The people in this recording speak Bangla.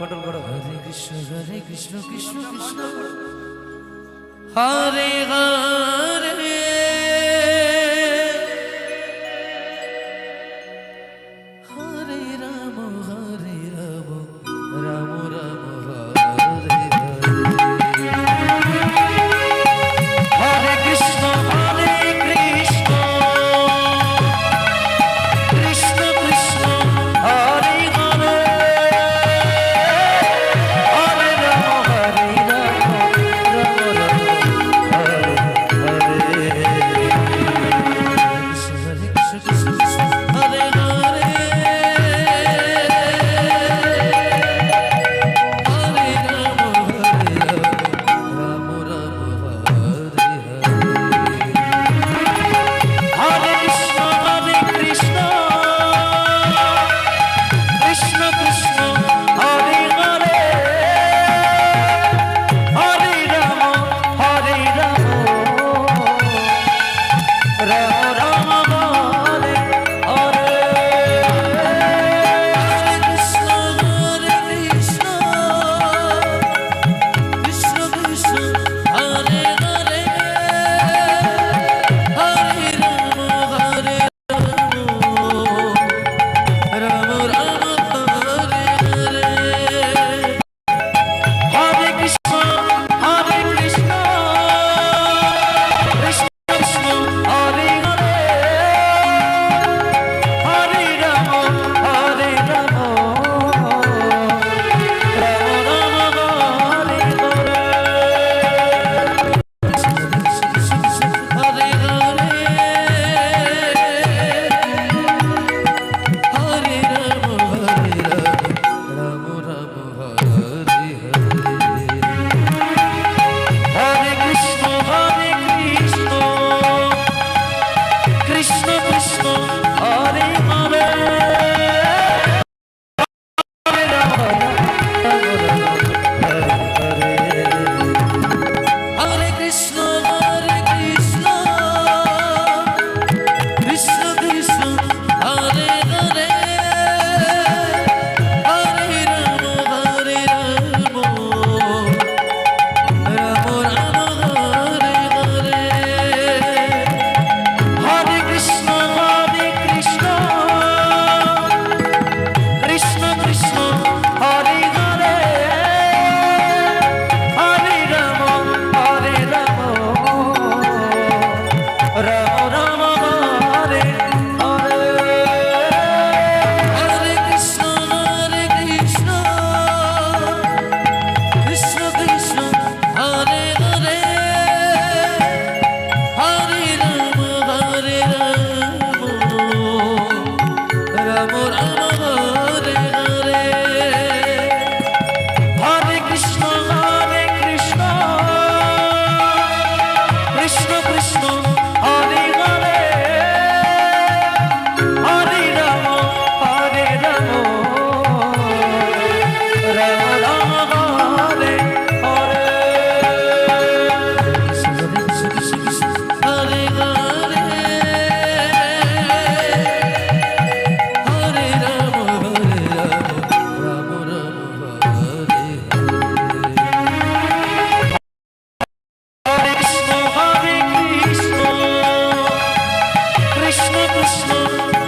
কন্ট্রোল করো। হরে কৃষ্ণ হরে কৃষ্ণ কৃষ্ণ কৃষ্ণ। হরে হরে Krishna